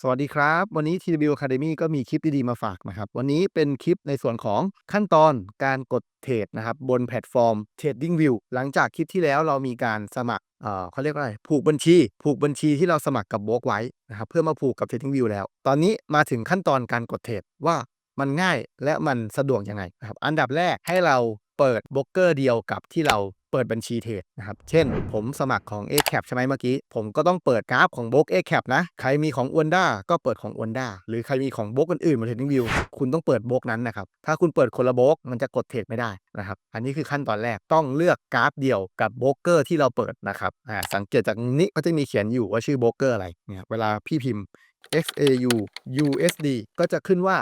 สวัสดีครับ วันนี้ TW Academy ก็มีคลิปดีๆ มาฝากนะครับ วันนี้เป็นคลิปในส่วนของขั้นตอนการกดเทรดนะครับบนแพลตฟอร์ม TradingView หลังจากคลิปที่แล้วเรามีการสมัครเอ่อเขาเรียกว่าอะไร ผูกบัญชี ผูกบัญชีที่เราสมัครกับ b บ o กไว้นะครับเพื่อมาผูกกับ TradingView แล้ว ตอนนี้มาถึงขั้นตอนการกดเทรดว่ามันง่ายและมันสะดวกยังไงนะครับอันดับแรกให้เรา เปิดโบรกเกอร์เดียวกับที่เราเปิดบัญชีเทรดนะครับ เช่น ผมสมัครของ a c a p ใช่ไหมเมื่อกี้ ผมก็ต้องเปิดกราฟของโบรก a c a p นะ ใครมีของ o วนด้าก็เปิดของ o วนด้าหรือใครมีของโบรกอื่นๆบน TradingView คุณต้องเปิดโบรกนั้นนะครับ ถ้าคุณเปิดคนละโบรกมันจะกดเทรดไม่ได้นะครับ อันนี้คือขั้นตอนแรก ต้องเลือกกราฟเดียวกับโบรกเกอร์ที่เราเปิดนะครับ อ่า สังเกตจากนี้ก็จะมีเขียนอยู่ว่าชื่อโบรกเกอร์อะไร เนี่ย เวลาพี่พิมพ์ XAU USD ก็จะขึ้นว่า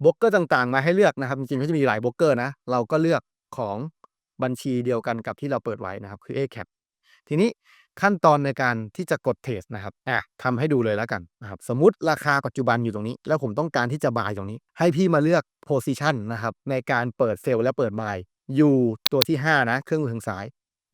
โบรกเกอร์ต่างๆ มาให้เลือกนะครับ จริงๆก็จะมีหลายโบรกเกอร์นะ เราก็เลือก ของบัญชีเดียวกันกับที่เราเปิดไว้นะครับคือ ACAP ทีนี้ขั้นตอนในการที่จะกดเทรดนะครับอะทำให้ดูเลยแล้วกันนะครับสมมติราคาปัจจุบันอยู่ตรงนี้ แล้วผมต้องการที่จะบายตรงนี้ ให้พี่มาเลือก position นะครับในการเปิดเซลล์และเปิดบายอยู่ตัวที่ 5 นะ เครื่องมือทางซ้าย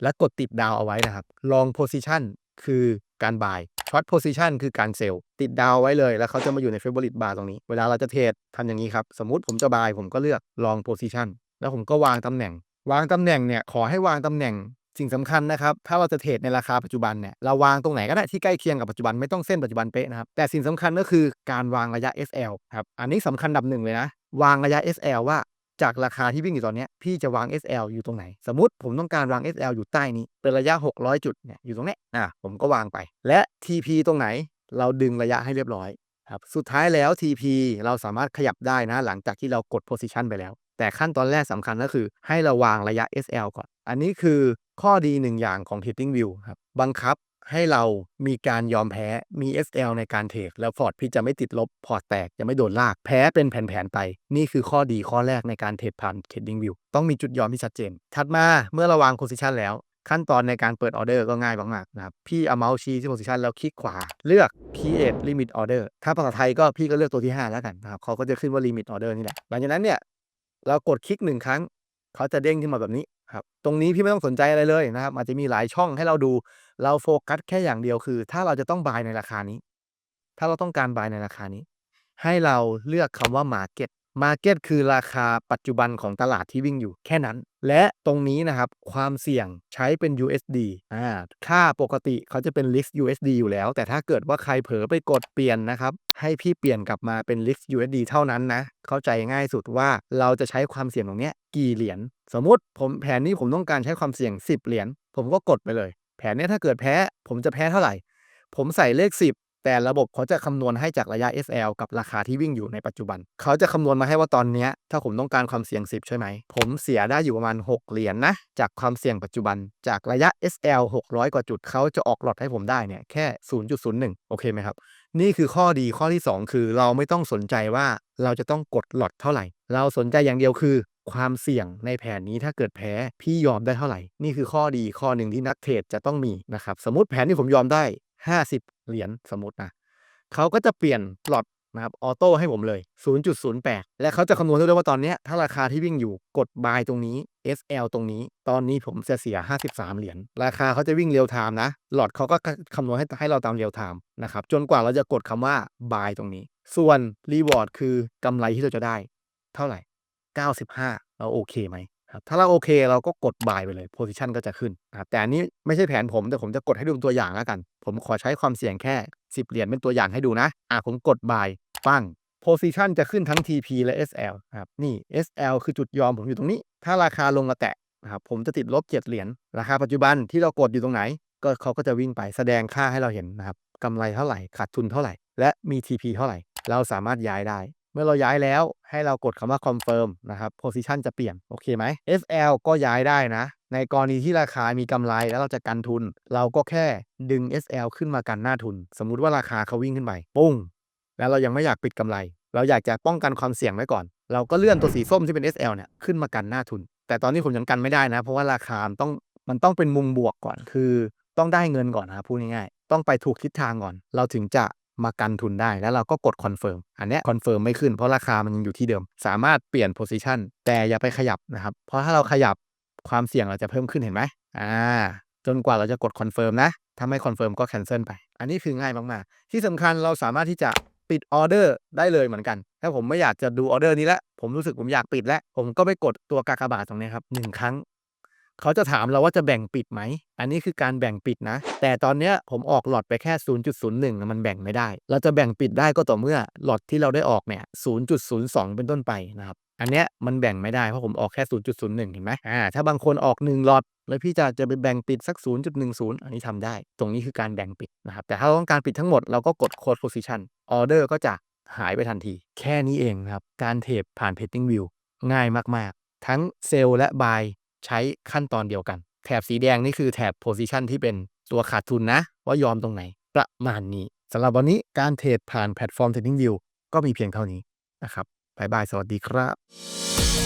และกดติดดาวเอาไว้นะครับ long position คือการบาย short position คือการเซลล์ติดดาวไว้เลย แล้วเขาจะมาอยู่ใน favorite bar ตรงนี้ เวลาเราจะเทรดทำอย่างนี้ครับ สมมติผมจะบายผมก็เลือก long position แล้วผมก็วางตำแหน่ง วางตำแหน่งเนี่ยขอให้วางตำแหน่งสิ่งสำคัญนะครับ ถ้าเราจะเทรดในราคาปัจจุบันเนี่ย เราวางตรงไหนก็ได้ที่ใกล้เคียงกับปัจจุบันไม่ต้องเส้นปัจจุบันเป๊ะนะครับ แต่สิ่งสำคัญก็คือการวางระยะ SL ครับ อันนี้สำคัญดับหนึ่งเลยนะ วางระยะ SL ว่าจากราคาที่วิ่งอยู่ตอนนี้พี่จะวาง SL อยู่ตรงไหน สมมติผมต้องการวาง SL อยู่ใต้นี้ เป็นระยะ 600 จุดเนี่ยอยู่ตรงนี้อะผมก็วางไป และ TP ตรงไหนเราดึงระยะให้เรียบร้อยครับสุดท้ายแล้ว TP เราสามารถขยับได้นะ หลังจากที่เรากด position ไปแล้ว แต่ขั้นตอนแรกสำคัญก็คือให้เราวางระยะ SL ก่อน อันนี้คือข้อดีหนึ่งอย่างของ TradingView ครับ บังคับให้เรามีการยอมแพ้ มี SL ในการเทรดแล้วพอร์ตพี่จะไม่ติดลบ พอร์ตแตก จะไม่โดนลาก แพ้เป็นแผนๆไป นี่คือข้อดีข้อแรกในการเทรดผ่าน TradingView ต้องมีจุดยอมที่ชัดเจน ถัดมาเมื่อเราวาง position แล้ว ขั้นตอนในการเปิดออเดอร์ก็ง่ายมากๆนะครับ พี่เอาเมาส์ชี้ที่ position แล้วคลิกขวา เลือก create limit order ถ้าภาษาไทยก็พี่ก็เลือกตัวที่ 5 แล้วกันนะครับเขาก็จะขึ้นว่า limit order นี่แหละ หลังจากนั้นเนี่ย เรากดคลิกหนึ่งครั้ง เขาจะเด้งขึ้นมาแบบนี้ครับ ตรงนี้พี่ไม่ต้องสนใจอะไรเลยนะครับ อาจจะมีหลายช่องให้เราดู เราโฟกัสแค่อย่างเดียวคือ ถ้าเราจะต้องบายในราคานี้ ถ้าเราต้องการบายในราคานี้ ให้เราเลือกคำว่า Market Market คือราคาปัจจุบันของตลาดที่วิ่งอยู่แค่นั้น และตรงนี้นะครับ ความเสี่ยงใช้เป็น USD อ่าค่าปกติเขาจะเป็น list USD อยู่แล้ว แต่ถ้าเกิดว่าใครเผลอไปกดเปลี่ยนนะครับ ให้พี่เปลี่ยนกลับมาเป็น list USD เท่านั้นนะ เข้าใจง่ายสุดว่าเราจะใช้ความเสี่ยงตรงนี้กี่เหรียญสมมติผมแผนนี้ผมต้องการใช้ความเสี่ยง 10 เหรียญผมก็กดไปเลย แผนนี้ถ้าเกิดแพ้ผมจะแพ้เท่าไหร่ ผมใส่เลข 10 แต่ระบบเขาจะคำนวณให้จากระยะ SL กับราคาที่วิ่งอยู่ในปัจจุบัน เขาจะคำนวณมาให้ว่าตอนนี้ถ้าผมต้องการความเสี่ยง 10 ใช่ไหม ผมเสียได้อยู่ประมาณ 6 เหรียญนนะ จากความเสี่ยงปัจจุบัน จากระยะ SL 600 กว่าจุดเขาจะออกหลอดให้ผมได้เนี่ยแค่ 0.01 โอเคไหมครับ นี่คือข้อดีข้อที่ 2 คือเราไม่ต้องสนใจว่าเราจะต้องกดหลอดเท่าไหร่ เราสนใจอย่างเดียวคือความเสี่ยงในแผนนี้ถ้าเกิดแพ้พี่ยอมได้เท่าไหร่ นี่คือข้อดีข้อหนึ่งที่นักเทรดจะต้องมีนะครับ สมมติแผนที่ผมยอมได้ 50เหรียญสมมตินะเขาก็จะเปลี่ยนหลอดนะครับออโต้ให้ผมเลย 0.08 และเขาจะคำนวณได้ด้วยว่าตอนนี้ถ้าราคาที่วิ่งอยู่กดบายตรงนี้ SL ตรงนี้ ตอนนี้ผมจะเสีย 53 เหรียญ ราคาเขาจะวิ่งเรียลไทม์นะ หลอดเขาก็คำนวณให้ให้เราตามเรียลไทม์นะครับ จนกว่าเราจะกดคำว่า buy ตรงนี้ ส่วนรีวอร์ดคือกำไรที่เราจะได้ เท่าไหร่ 95 เราโอเคไหม ครับถ้าเราโอเคเราก็กด buy ไปเลย position ก็จะขึ้นนะครับแต่อันนี้ไม่ใช่แผนผมแต่ผมจะกดให้ดูตัวอย่างแล้วกัน ผมขอใช้ความเสี่ยงแค่ 10 เหรียญเป็นตัวอย่างให้ดูนะอะผมกด buy ปั้ง position จะขึ้นทั้ง TP และ SL ครับนี่ SL คือจุดยอมผมอยู่ตรงนี้ ถ้าราคาลงมาแตะนะครับผมจะติดลบ 7 เหรียญราคาปัจจุบันที่เรากดอยู่ตรงไหน ก็เขาก็จะวิ่งไปแสดงค่าให้เราเห็นนะครับกำไรเท่าไหร่ขาดทุนเท่าไหร่ และมี TP เท่าไหร่ เราสามารถย้ายได้ เมื่อเราย้ายแล้วให้เรากดคำว่า confirm นะครับ position จะเปลี่ยน โอเคไหม SL ก็ย้ายได้นะ ในกรณีที่ราคามีกำไรแล้วเราจะกันทุน เราก็แค่ดึง SL ขึ้นมากันหน้าทุน สมมุติว่าราคาเขาวิ่งขึ้นไปปุ้ง แล้วเรายังไม่อยากปิดกำไร เราอยากจะป้องกันความเสี่ยงไว้ก่อน เราก็เลื่อนตัวสีส้มที่เป็น SL เนี่ยขึ้นมากันหน้าทุน แต่ตอนนี้ผมยังกันไม่ได้นะ เพราะว่าราคามันต้องมันต้องเป็นมุมบวกก่อน คือต้องได้เงินก่อนนะพูดง่ายๆต้องไปถูกทิศทางก่อน เราถึงจะ มากันทุนได้แล้วเราก็กดคอนเฟิร์มอันนี้คอนเฟิร์มไม่ขึ้นเพราะราคามันยังอยู่ที่เดิม สามารถเปลี่ยนโพซิชันแต่อย่าไปขยับนะครับ เพราะถ้าเราขยับความเสี่ยงเราจะเพิ่มขึ้นเห็นไหมอ่าจนกว่าเราจะกดคอนเฟิร์มนะ ถ้าไม่คอนเฟิร์มก็แคนเซิลไป อันนี้คือง่ายมากๆ ที่สำคัญเราสามารถที่จะปิดออเดอร์ได้เลยเหมือนกัน ถ้าผมไม่อยากจะดูออเดอร์นี้แล้ว ผมรู้สึกผมอยากปิดแล้ว ผมก็ไปกดตัวกากบาทตรงนี้ครับหนึ่งครั้ง เขาจะถามเราว่าจะแบ่งปิดไหม อันนี้คือการแบ่งปิดนะ แต่ตอนเนี้ยผมออกหลอดไปแค่ 0.01 มันแบ่งไม่ได้ เราจะแบ่งปิดได้ก็ต่อเมื่อหลอดที่เราได้ออกเนี่ย 0.02 เป็นต้นไปนะครับ อันเนี้ยมันแบ่งไม่ได้เพราะผมออกแค่ 0.01 เห็นไหมอ่า ถ้าบางคนออก 1 หลอด แล้วพี่จะจะไปแบ่งปิดสัก 0.10 อันนี้ทำได้ ตรงนี้คือการแบ่งปิดนะครับ แต่ถ้าเราต้องการปิดทั้งหมดเราก็กด close position ออเดอร์ก็จะหายไปทันที แค่นี้เองครับ การเทรดผ่าน trading view ง่ายมาก ๆ ทั้งเซลล์และ buy ใช้ขั้นตอนเดียวกัน แถบสีแดงนี่คือแถบ position ที่เป็นตัวขาดทุนนะ ว่ายอมตรงไหน ประมาณนี้สำหรับวันนี้การเทรดผ่านแพลตฟอร์ม TradingView ก็มีเพียงเท่านี้นะครับบายบาย สวัสดีครับ